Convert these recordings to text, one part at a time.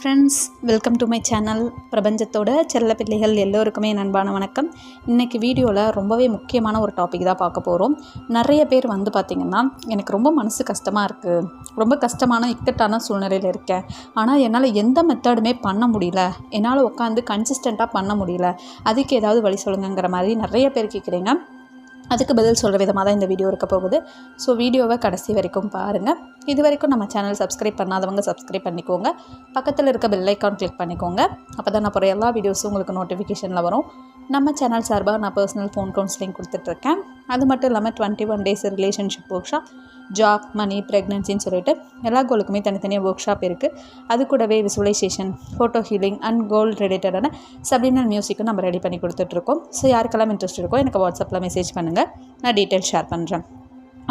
Friends welcome to my channel பிரபஞ்சத்தோட செல்ல பிள்ளைகள் எல்லோருக்குமே நண்பான வணக்கம். இன்றைக்கி வீடியோவில் ரொம்பவே முக்கியமான ஒரு டாபிக் தான் பார்க்க போகிறோம் நிறைய பேர் வந்து பார்த்திங்கன்னா எனக்கு ரொம்ப மனசு கஷ்டமாக இருக்குது ரொம்ப கஷ்டமான இக்கட்டான சூழ்நிலையில் இருக்கேன். ஆனால் என்னால் எந்த மெத்தடுமே பண்ண முடியல. என்னால் உட்காந்து கன்சிஸ்டண்ட்டாக பண்ண முடியல. அதுக்கு ஏதாவது வழி சொல்லுங்கங்கிற மாதிரி நிறைய பேர் கேட்குறீங்க அதுக்கு பதில் சொல்கிற விதமாக தான் இந்த வீடியோ இருக்க போகுது. ஸோ வீடியோவை கடைசி வரைக்கும் பாருங்கள் இது வரைக்கும் நம்ம சேனல் சப்ஸ்கிரைப் பண்ணாதவங்க சப்ஸ்கிரைப் பண்ணிக்கோங்க. பக்கத்தில் இருக்க பெல் ஐக்கான் கிளிக் பண்ணிக்கோங்க. அப்போ தான் நான் போகிற எல்லா வீடியோஸும் உங்களுக்கு நோட்டிஃபிகேஷனில் வரும். நம்ம சேனல் சார்பாக நான் பர்சனல் ஃபோன் கவுன்சிலிங் கொடுத்துட்ருக்கேன் அது மட்டும் இல்லாமல் twenty one days relationship workshop job money ப்ரெக்னென்சின்னு சொல்லிட்டு எல்லா கோலுக்குமே தனித்தனியாக ஒர்க் ஷாப் இருக்குது அது கூடவே visualisation photo healing and goal ரிலேட்டடான சப்ளினல் மியூசிக்கும் நம்ம ரெடி பண்ணி கொடுத்துட்ருக்கோம் ஸோ யாருக்கெல்லாம் இன்ட்ரெஸ்ட் இருக்கோ எனக்கு வாட்ஸ்அப்பில் மெசேஜ் பண்ணுங்கள் நான் டீட்டெயில் ஷேர் பண்ணுறேன்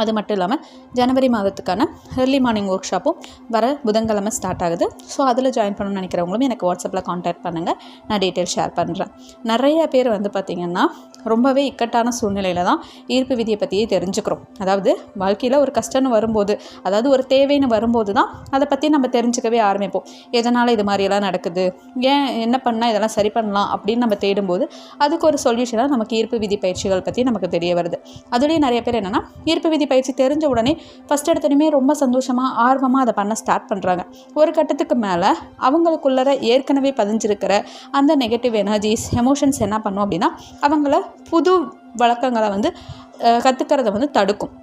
அது மட்டும் இல்லாமல் ஜனவரி மாதத்துக்கான ஏர்லி மார்னிங் ஒர்க் ஷாப்பும் வர புதன்கிழமை ஸ்டார்ட் ஆகுது. ஸோ அதில் ஜாயின் பண்ணணும்னு நினைக்கிறவங்களும் எனக்கு வாட்ஸ்அப்பில் காண்டாக்ட் பண்ணுங்கள் நான் டீட்டெயில் ஷேர் பண்ணுறேன் நிறைய பேர் வந்து பார்த்திங்கன்னா ரொம்பவே இக்கட்டான சூழ்நிலையில் தான் ஈர்ப்பு விதியை பற்றியே தெரிஞ்சுக்கிறோம். அதாவது வாழ்க்கையில் ஒரு கஷ்டம்னு வரும்போது அதாவது ஒரு தேவைன்னு வரும்போது தான் அதை பற்றி நம்ம தெரிஞ்சுக்கவே ஆரம்பிப்போம். எதனால் இது மாதிரியெல்லாம் நடக்குது? ஏன் என்ன பண்ணால் இதெல்லாம் சரி பண்ணலாம் அப்படின்னு நம்ம தேடும்போது அதுக்கு ஒரு சொல்யூஷனாக நமக்கு ஈர்ப்பு விதி பயிற்சிகள் பற்றி நமக்கு தெரிய வருது. அதுலேயும் நிறைய பேர் என்னென்னா ஈர்ப்பு விதி பயிற்சி தெரிஞ்ச உடனே ஃபஸ்ட் எடுத்தோடனே ரொம்ப சந்தோஷமாக ஆர்வமாக அதை பண்ண ஸ்டார்ட் பண்ணுறாங்க ஒரு கட்டத்துக்கு மேலே அவங்களுக்குள்ளர ஏற்கனவே பதிஞ்சிருக்கிற அந்த நெகட்டிவ் எனர்ஜிஸ் எமோஷன்ஸ் என்ன பண்ணும் அப்படின்னா அவங்கள புது வழக்கங்களை வந்து கற்றுக்கிறத வந்து தடுக்கும்.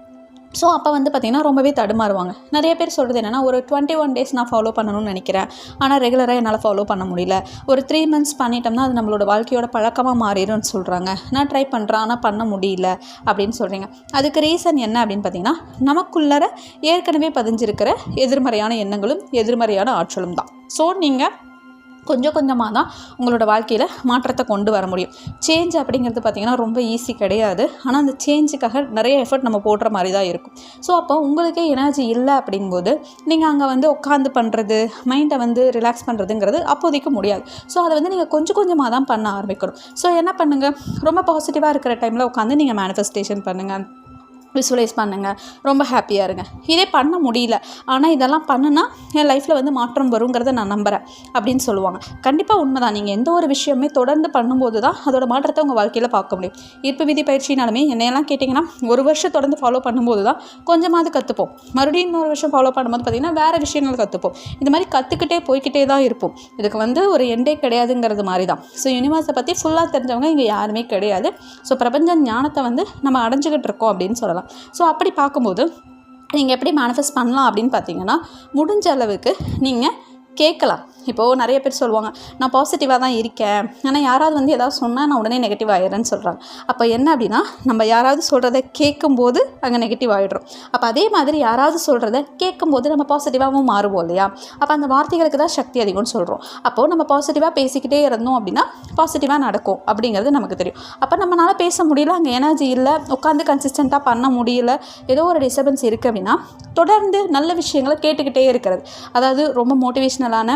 ஸோ அப்போ வந்து பார்த்திங்கன்னா ரொம்பவே தடுமாறுவாங்க. நிறைய பேர் சொல்கிறது என்னென்னா ஒரு டுவெண்ட்டி ஒன் டேஸ் நான் ஃபாலோ பண்ணணும்னு நினைக்கிறேன். ஆனால் ரெகுலராக என்னால் ஃபாலோ பண்ண முடியல. ஒரு த்ரீ மந்த்ஸ் பண்ணிட்டோம்னா அது நம்மளோட வாழ்க்கையோட பழக்கமாக மாறிடும்னு சொல்கிறாங்க நான் ட்ரை பண்ணுறேன் ஆனால் பண்ண முடியல அப்படின்னு சொல்கிறீங்க அதுக்கு ரீசன் என்ன அப்படின்னு பார்த்தீங்கன்னா நமக்குள்ளார ஏற்கனவே பதிஞ்சிருக்கிற எதிர்மறையான எண்ணங்களும் எதிர்மறையான ஆற்றலும் தான். ஸோ நீங்கள் கொஞ்சம் கொஞ்சமாக தான் உங்களோட வாழ்க்கையில் மாற்றத்தை கொண்டு வர முடியும். சேஞ்ச் அப்படிங்கிறது பார்த்திங்கன்னா ரொம்ப ஈஸி கிடையாது. ஆனால் அந்த சேஞ்சுக்காக நிறைய எஃபர்ட் நம்ம போடுற மாதிரி தான் இருக்கும். ஸோ அப்போ உங்களுக்கே எனர்ஜி இல்லை அப்படிங்கும்போது நீங்கள் அங்கே வந்து உட்காந்து பண்ணுறது மைண்டை வந்து ரிலாக்ஸ் பண்ணுறதுங்கிறது அப்போதைக்கு முடியாது. ஸோ அதை வந்து நீங்கள் கொஞ்சம் கொஞ்சமாக தான் பண்ண ஆரம்பிக்கணும். ஸோ என்ன பண்ணுங்கள் ரொம்ப பாசிட்டிவாக இருக்கிற டைமில் உட்காந்து நீங்கள் மேனிஃபெஸ்டேஷன் பண்ணுங்கள் விசுவலைஸ் பண்ணுங்கள் ரொம்ப ஹாப்பியாக இருங்க. இதே பண்ண முடியல. ஆனால் இதெல்லாம் பண்ணுனா என் லைஃப்பில் வந்து மாற்றம் வருங்கிறத நான் நம்புகிறேன் அப்படின்னு சொல்லுவாங்க. கண்டிப்பாக உண்மை தான் நீங்கள் எந்த ஒரு விஷயமே தொடர்ந்து பண்ணும்போது தான் அதோட மாற்றத்தை உங்கள் வாழ்க்கையில் பார்க்க முடியும். இப்போ விதி பயிற்சினாலுமே என்னையெல்லாம் கேட்டிங்கன்னா ஒரு வருஷம் தொடர்ந்து ஃபாலோ பண்ணும்போது தான் கொஞ்சமாவது கற்றுப்போம் மறுபடியும் இன்னொரு வருஷம் ஃபாலோ பண்ணும்போது பார்த்திங்கன்னா வேறு விஷயங்கள் கற்றுப்போம் இந்த மாதிரி கற்றுக்கிட்டே போய்கிட்டே தான் இருப்போம். இதுக்கு வந்து ஒரு எண்டே கிடையாதுங்கிறது மாதிரி தான். ஸோ யூனிவர்ஸை பற்றி ஃபுல்லாக தெரிஞ்சவங்க இங்கே யாருமே கிடையாது. ஸோ பிரபஞ்ச ஞானத்தை வந்து நம்ம அடைஞ்சிக்கிட்டு இருக்கோம் அப்படின்னு சொல்லலாம். ஸோ அப்படி பார்க்கும்போது நீங்கள் எப்படி மேனிஃபெஸ்ட் பண்ணலாம் அப்படின்னு பார்த்தீங்கன்னா முடிஞ்ச அளவுக்கு நீங்கள் கேட்கலாம். இப்போது நிறைய பேர் சொல்லுவாங்க நான் பாசிட்டிவாக தான் இருக்கேன். ஆனால் யாராவது வந்து ஏதாவது சொன்னால் நான் உடனே நெகட்டிவ் ஆகிடுறேன்னு சொல்கிறாங்க அப்போ என்ன அப்படின்னா நம்ம யாராவது சொல்கிறத கேட்கும்போது அங்கே நெகட்டிவ் ஆகிடுறோம் அப்போ அதே மாதிரி யாராவது சொல்கிறத கேட்கும்போது நம்ம பாசிட்டிவாகவும் மாறுவோம் இல்லையா? அப்போ அந்த வார்த்தைகளுக்கு தான் சக்தி அதிகம்னு சொல்கிறோம் அப்போது நம்ம பாசிட்டிவாக பேசிக்கிட்டே இருந்தோம் அப்படின்னா பாசிட்டிவாக நடக்கும் அப்படிங்கிறது நமக்கு தெரியும். அப்போ நம்மளால் பேச முடியல அங்கே எனர்ஜி இல்லை உட்காந்து கன்சிஸ்டண்ட்டாக பண்ண முடியல ஏதோ ஒரு டிஸ்டர்பன்ஸ் இருக்குது அப்படின்னா தொடர்ந்து நல்ல விஷயங்களை கேட்டுக்கிட்டே இருக்கிறது. அதாவது ரொம்ப மோட்டிவேஷ்னலான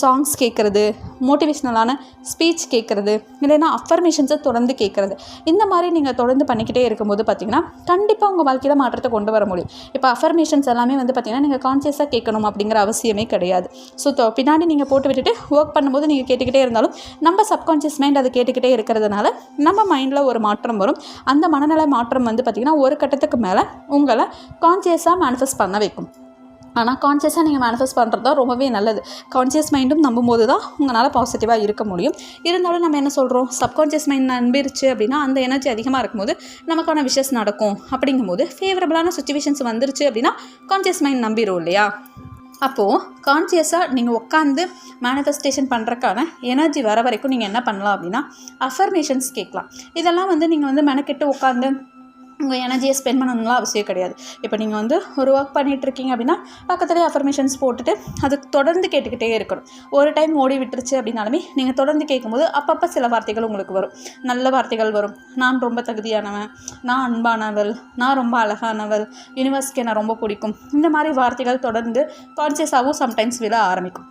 சாங்ஸ் கேட்குறது மோட்டிவேஷ்னலான ஸ்பீச் கேட்குறது இல்லைன்னா அஃபர்மேஷன்ஸை தொடர்ந்து கேட்குறது. இந்த மாதிரி நீங்கள் தொடர்ந்து பண்ணிக்கிட்டே இருக்கும்போது பார்த்தீங்கன்னா கண்டிப்பாக உங்கள் வாழ்க்கையில் மாற்றத்தை கொண்டு வர முடியும். இப்போ அஃபர்மேஷன்ஸ் எல்லாமே வந்து பார்த்திங்கன்னா நீங்கள் கான்சியஸாக கேட்கணும் அப்படிங்கிற அவசியமே கிடையாது. ஸோ பின்னாடி நீங்கள் போட்டு விட்டுட்டு ஒர்க் பண்ணும்போது நீங்கள் கேட்டுக்கிட்டே இருந்தாலும் நம்ம சப்கான்ஷியஸ் மைண்ட் அதை கேட்டுக்கிட்டே இருக்கிறதுனால நம்ம மைண்டில் ஒரு மாற்றம் வரும். அந்த மனநல மாற்றம் வந்து பார்த்திங்கன்னா ஒரு கட்டத்துக்கு மேலே உங்களை கான்சியஸாக மேனிஃபெஸ்ட் பண்ண வைக்கும். ஆனால் கான்சியஸாக நீங்கள் மேனிஃபெஸ்ட் பண்ணுறது தான் ரொம்பவே நல்லது. கான்சியஸ் மைண்டும் நம்பும்போது தான் உங்களால் பாசிட்டிவாக இருக்க முடியும். இருந்தாலும் நம்ம என்ன சொல்கிறோம் சப்கான்ஷியஸ் மைண்ட் நம்பிருச்சு அப்படின்னா அந்த எனர்ஜி அதிகமாக இருக்கும்போது நமக்கான விஷஸ் நடக்கும். அப்படிங்கும்போது ஃபேவரபுளான சுச்சுவேஷன்ஸ் வந்துருச்சு அப்படின்னா கான்சியஸ் மைண்ட் நம்பிடும் இல்லையா? அப்போது கான்சியஸாக நீங்கள் உட்காந்து மேனிஃபெஸ்டேஷன் பண்ணுறக்கான எனர்ஜி வர வரைக்கும் நீங்கள் என்ன பண்ணலாம் அப்படின்னா அஃபர்மேஷன்ஸ் கேட்கலாம். இதெல்லாம் வந்து நீங்கள் வந்து மெனக்கெட்டு உட்காந்து உங்கள் எனர்ஜியை ஸ்பெண்ட் பண்ணணும்லாம் அவசியம் கிடையாது. இப்போ நீங்கள் வந்து ஒரு ஒர்க் பண்ணிகிட்ருக்கீங்க அப்படின்னா பக்கத்துலேயே அஃபர்மேஷன்ஸ் போட்டுட்டு அது தொடர்ந்து கேட்டுக்கிட்டே இருக்கணும். ஒரு டைம் ஓடி விட்டுருச்சு அப்படின்னாலுமே நீங்கள் தொடர்ந்து கேட்கும்போது அப்பப்போ சில வார்த்தைகள் உங்களுக்கு வரும். நல்ல வார்த்தைகள் வரும். நான் ரொம்ப தகுதியானவன். நான் அன்பானவள். நான் ரொம்ப அழகானவள். யூனிவர்ஸ்க்கு நான் ரொம்ப பிடிக்கும். இந்த மாதிரி வார்த்தைகள் தொடர்ந்து கான்சியஸாகவும் சம்டைம்ஸ் விழ ஆரம்பிக்கும்.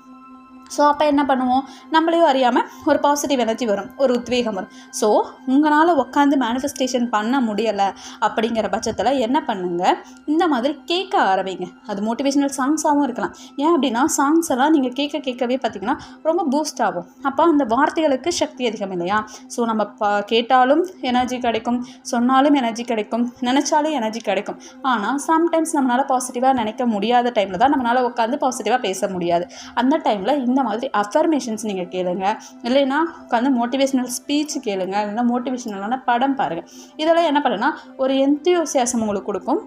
ஸோ அப்போ என்ன பண்ணுவோம்? நம்மளையும் அறியாமல் ஒரு பாசிட்டிவ் எனர்ஜி வரும். ஒரு உத்வேகம் வரும். ஸோ உங்களால் உட்காந்து மேனிஃபெஸ்டேஷன் பண்ண முடியலை அப்படிங்கிற பட்சத்தில் என்ன பண்ணுங்கள் இந்த மாதிரி கேட்க ஆரம்பிங்க. அது மோட்டிவேஷனல் சாங்ஸாகவும் இருக்கலாம். ஏன் அப்படின்னா சாங்ஸ் எல்லாம் நீங்கள் கேட்க கேட்கவே பார்த்தீங்கன்னா ரொம்ப பூஸ்ட் ஆகும். அப்போ அந்த வார்த்தைகளுக்கு சக்தி அதிகம் இல்லையா? ஸோ நம்ம பா கேட்டாலும் எனர்ஜி கிடைக்கும். சொன்னாலும் எனர்ஜி கிடைக்கும். நினச்சாலும் எனர்ஜி கிடைக்கும். ஆனால் சம்டைம்ஸ் நம்மளால் பாசிட்டிவாக நினைக்க முடியாத டைமில் தான் நம்மளால் உட்காந்து பாசிட்டிவாக பேச முடியாது. அந்த டைமில் இந்த மாதிரி அஃபர்மேஷன்ஸ் நீங்கள் கேளுங்க. இல்லைன்னா உட்காந்து மோட்டிவேஷனல் ஸ்பீச் கேளுங்க. இல்லைன்னா மோட்டிவேஷனலான படம் பாருங்கள் இதெல்லாம் என்ன பண்ணுன்னா ஒரு எந்தியோசியாசம் உங்களுக்கு கொடுக்கும்.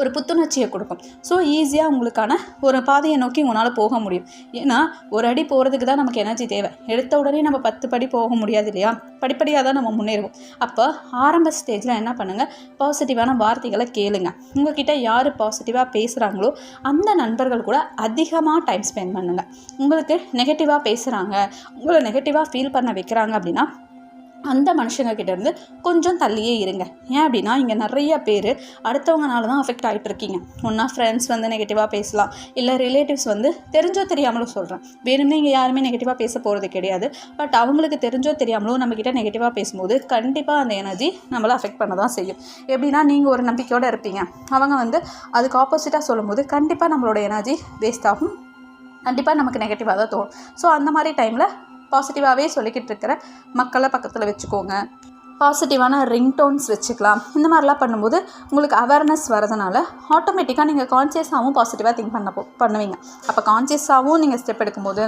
ஒரு புத்துணர்ச்சியை கொடுக்கும். ஸோ ஈஸியாக உங்களுக்கான ஒரு பாதையை நோக்கி உங்களால் போக முடியும். ஏன்னா ஒரு அடி போகிறதுக்கு தான் நமக்கு எனர்ஜி தேவை. எடுத்த உடனே நம்ம பத்து படி போக முடியாது இல்லையா? படிப்படியாக தான் நம்ம முன்னேறுவோம். அப்போ ஆரம்ப ஸ்டேஜில் என்ன பண்ணுங்கள் பாசிட்டிவான வார்த்தைகளை கேளுங்க. உங்ககிட்ட யார் பாசிட்டிவாக பேசுகிறாங்களோ அந்த நண்பர்கள் கூட அதிகமாக டைம் ஸ்பெண்ட் பண்ணுங்கள் உங்களுக்கு நெகட்டிவாக பேசுகிறாங்க உங்களை நெகட்டிவாக ஃபீல் பண்ண வைக்கிறாங்க அப்படின்னா அந்த மனுஷங்க இருந்து கொஞ்சம் தள்ளியே இருங்க. ஏன் அப்படின்னா இங்கே நிறைய பேர் அடுத்தவங்கனால தான் அஃபெக்ட் ஆகிட்டு இருக்கீங்க ஒன்றா ஃப்ரெண்ட்ஸ் வந்து நெகட்டிவாக பேசலாம். இல்லை ரிலேட்டிவ்ஸ் வந்து தெரிஞ்சோ தெரியாமலோ சொல்கிறேன் வேணும்னே இங்கே யாருமே நெகட்டிவாக பேச போகிறது கிடையாது. பட் அவங்களுக்கு தெரிஞ்சோ தெரியாமலோ நம்மக்கிட்ட நெகட்டிவாக பேசும்போது கண்டிப்பாக அந்த எனர்ஜி நம்மளை அஃபெக்ட் பண்ண தான் செய்யும். எப்படின்னா நீங்கள் ஒரு நம்பிக்கையோடு இருப்பீங்க. அவங்க வந்து அதுக்கு ஆப்போசிட்டாக சொல்லும்போது கண்டிப்பாக நம்மளோட எனர்ஜி வேஸ்ட் ஆகும். கண்டிப்பாக நமக்கு நெகட்டிவாக தான் தோணும். ஸோ அந்த மாதிரி டைமில் பாசிட்டிவாகவே சொல்லிக்கிட்டு இருக்கிற மக்களை பக்கத்தில் வச்சுக்கோங்க. பாசிட்டிவான ரிங்டோன்ஸ் வச்சுக்கலாம். இந்த மாதிரிலாம் பண்ணும்போது உங்களுக்கு அவேர்னஸ் வரதுனால ஆட்டோமேட்டிக்காக நீங்கள் கான்சியஸாகவும் பாசிட்டிவாக திங்க் பண்ண பண்ணுவீங்க. அப்போ கான்சியஸாகவும் நீங்கள் ஸ்டெப் எடுக்கும்போது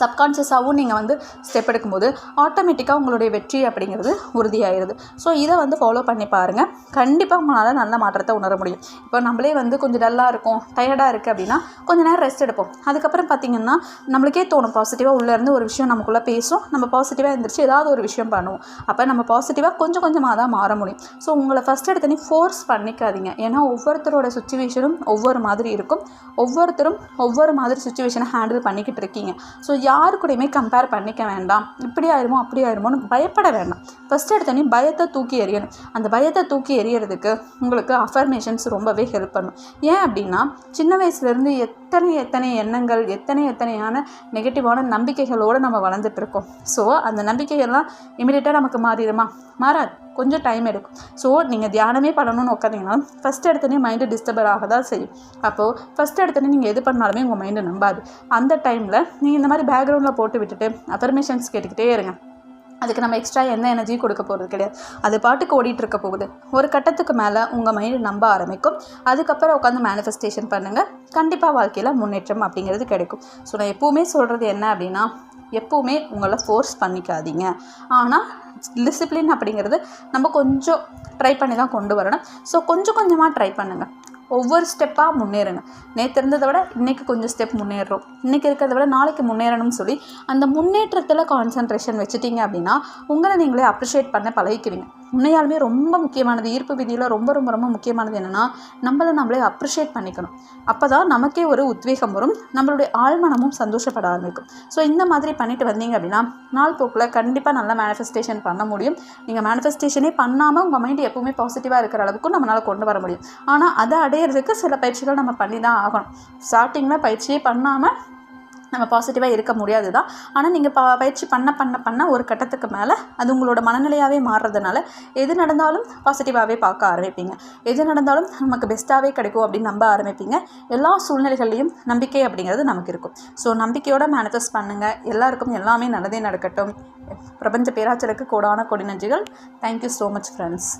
சப்கான்ஷியஸாகவும் நீங்கள் வந்து ஸ்டெப் எடுக்கும்போது ஆட்டோமேட்டிக்காக உங்களுடைய வெற்றி அப்படிங்கிறது உறுதியாயிருது. ஸோ இதை வந்து ஃபாலோ பண்ணி பாருங்கள் கண்டிப்பாக உங்களால் நல்ல மாற்றத்தை உணர முடியும். இப்போ நம்மளே வந்து கொஞ்சம் டல்லாக இருக்கும் டயர்டாக இருக்குது அப்படின்னா கொஞ்ச நேரம் ரெஸ்ட் எடுப்போம். அதுக்கப்புறம் பார்த்திங்கன்னா நம்மளுக்கே தோணும் பாசிட்டிவாக உள்ளேருந்து ஒரு விஷயம் நமக்குள்ளே பேசும். நம்ம பாசிட்டிவாக இருந்துச்சு ஏதாவது ஒரு விஷயம் பண்ணுவோம். அப்போ நம்ம பாசிட்டிவாக கொஞ்சம் கொஞ்சமாக தான் மாற முடியும். ஸோ உங்களை ஃபஸ்ட் எடுத்தனே ஃபோர்ஸ் பண்ணிக்காதீங்க. ஏன்னா ஒவ்வொருத்தரோட சுச்சுவேஷனும் ஒவ்வொரு மாதிரி இருக்கும். ஒவ்வொருத்தரும் ஒவ்வொரு மாதிரி சுச்சுவேஷனை ஹேண்டில் பண்ணிக்கிட்டு இருக்கீங்க. ஸோ யாரு கூடயுமே கம்பேர் பண்ணிக்க வேண்டாம். இப்படி ஆயிருமோ அப்படி ஆயிருமோன்னு பயப்பட வேண்டாம். ஃபஸ்ட் எடுத்தோடனே பயத்தை தூக்கி எறியணும். அந்த பயத்தை தூக்கி எறியறதுக்கு உங்களுக்கு அஃபர்மேஷன்ஸ் ரொம்பவே ஹெல்ப் பண்ணும். ஏன் அப்படின்னா சின்ன வயசுலேருந்து எத்தனை எத்தனை எண்ணங்கள் எத்தனை எத்தனையான நெகட்டிவான நம்பிக்கைகளோடு நம்ம வளர்ந்துட்டு இருக்கோம். ஸோ அந்த நம்பிக்கைகள்லாம் இமீடியட்டாக நமக்கு மாறிடுமா? மாறாது. கொஞ்சம் டைம் எடுக்கும். ஸோ நீங்கள் தியானமே பண்ணணும்னு உட்காந்திங்கன்னா ஃபஸ்ட் எடுத்தோடனே மைண்டு டிஸ்டர்பர் ஆக தான் செய்யும் அப்போது ஃபஸ்ட் எடுத்தோடனே நீங்கள் எது பண்ணாலுமே உங்கள் மைண்டு நம்பாது. அந்த டைமில் நீங்கள் இந்த மாதிரி பேக்ரவுண்டில் போட்டு விட்டுட்டு அஃபர்மேஷன்ஸ் கேட்டுக்கிட்டே இருங்க. அதுக்கு நம்ம எக்ஸ்ட்ரா எந்த எனர்ஜி கொடுக்க போகிறது கிடையாது. அது பாட்டுக்கு ஓடிட்டு இருக்க போகுது. ஒரு கட்டத்துக்கு மேலே உங்கள் மைண்டு நம்ப ஆரம்பிக்கும். அதுக்கப்புறம் உட்காந்து மேனிஃபெஸ்டேஷன் பண்ணுங்கள் கண்டிப்பாக வாழ்க்கையில் முன்னேற்றம் அப்படிங்கிறது கிடைக்கும். ஸோ நான் எப்போவுமே சொல்கிறது என்ன அப்படின்னா எப்போவுமே உங்களை ஃபோர்ஸ் பண்ணிக்காதீங்க. ஆனால் டிசிப்ளின் அப்படிங்கிறது நம்ம கொஞ்சம் ட்ரை பண்ணி தான் கொண்டு வரணும். ஸோ கொஞ்சம் கொஞ்சமாக ட்ரை பண்ணுங்கள் ஒவ்வொரு ஸ்டெப்பாக முன்னேறுங்க. நேற்று இருந்ததை விட இன்றைக்கி கொஞ்சம் ஸ்டெப் முன்னேறுறோம் இன்றைக்கி இருக்கிறத விட நாளைக்கு முன்னேறணும்னு சொல்லி அந்த முன்னேற்றத்தில் கான்சன்ட்ரேஷன் வச்சுட்டிங்க அப்படின்னா உங்களை நீங்களே அப்ரிஷியேட் பண்ண பழகிக்குவீங்க. உண்மையாலுமே ரொம்ப முக்கியமானது ஈர்ப்பு விதியில் ரொம்ப ரொம்ப ரொம்ப முக்கியமானது என்னென்னா நம்மளை நம்மளே அப்ரிஷியேட் பண்ணிக்கணும். அப்போ தான் நமக்கே ஒரு உத்வேகம் வரும் நம்மளுடைய ஆழ்மனமும் சந்தோஷப்பட ஆரம்பிக்கும். ஸோ இந்த மாதிரி பண்ணிட்டு வந்தீங்க அப்படின்னா நாள் போக்கில் கண்டிப்பாக நல்ல மேனிஃபெஸ்டேஷன் பண்ண முடியும். நீங்கள் மேனிஃபெஸ்டேஷனே பண்ணாமல் உங்கள் மைண்ட் எப்பவுமே பாசிட்டிவாக இருக்கிற அளவுக்கு நம்மளால் கொண்டு வர முடியும். ஆனால் அதை அடையிறதுக்கு சில பயிற்சிகள் நம்ம பண்ணி தான் ஆகணும் ஸ்டார்டிங்கில் பயிற்சியே பண்ணாமல் நம்ம பாசிட்டிவாக இருக்க முடியாது தான் ஆனால் நீங்கள் ப பயிற்சி பண்ண பண்ண பண்ண ஒரு கட்டத்துக்கு மேலே அது உங்களோட மனநிலையாகவே மாறுறதுனால எது நடந்தாலும் பாசிட்டிவாகவே பார்க்க ஆரம்பிப்பீங்க. எது நடந்தாலும் நமக்கு பெஸ்ட்டாகவே கிடைக்கும் அப்படின்னு நம்ப ஆரம்பிப்பீங்க. எல்லா சூழ்நிலைகள்லையும் நம்பிக்கை அப்படிங்கிறது நமக்கு இருக்கும். ஸோ நம்பிக்கையோட மேனிஃபெஸ்ட் பண்ணுங்கள் எல்லாருக்கும் எல்லாமே நல்லதே நடக்கட்டும். பிரபஞ்ச பேராச்சலுக்கு கோடான கொடி நன்றிகள். Thank you so much friends